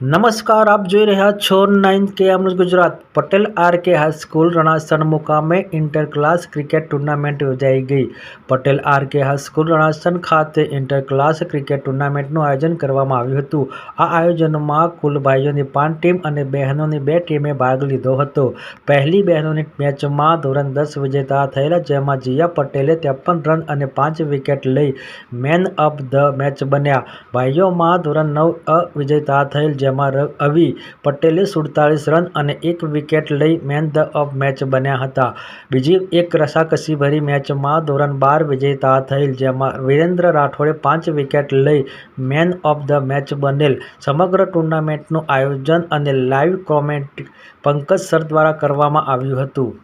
નમસ્કાર, આપ જોઈ રહ્યા છો નાઇન્થ કે એમ Gujarat. Patel R K high school Ranasan મુકામે ઇન્ટર ક્લાસ ક્રિકેટ ટુર્નામેન્ટ યોજાઈ ગઈ. Patel R K high school Ranasan ખાતે ઇન્ટર ક્લાસ ક્રિકેટ ટુર્નામેન્ટનું આયોજન કરવામાં આવ્યું હતું. આ આયોજનમાં કુલ ભાઈઓની પાંચ ટીમ અને બહેનોની બે ટીમે ભાગ લીધો હતો. પહેલી બહેનોની મેચમાં ધોરણ દસ વિજેતા થયેલા જેમાં જીયા પટેલે ત્રેપન રન અને પાંચ વિકેટ લઈ મેન ઓફ ધ મેચ બન્યા. ભાઈઓમાં ધોરણ નવ અ વિજેતા થયેલ જેમાં ર- અવી પટેલે સુડતાલીસ રન અને એક વિકેટ લઈ મેન ધ ઓફ મેચ બન્યા હતા. બીજી એક રસાકસીભરી મેચમાં ધોરણ બાર વિજેતા થયેલ જેમાં વિરેન્દ્ર રાઠોડે પાંચ વિકેટ લઈ મેન ઓફ ધ મેચ બનેલ. સમગ્ર ટુર્નામેન્ટનું આયોજન અને લાઈવ કોમેન્ટ પંકજ સર દ્વારા કરવામાં આવ્યું હતું.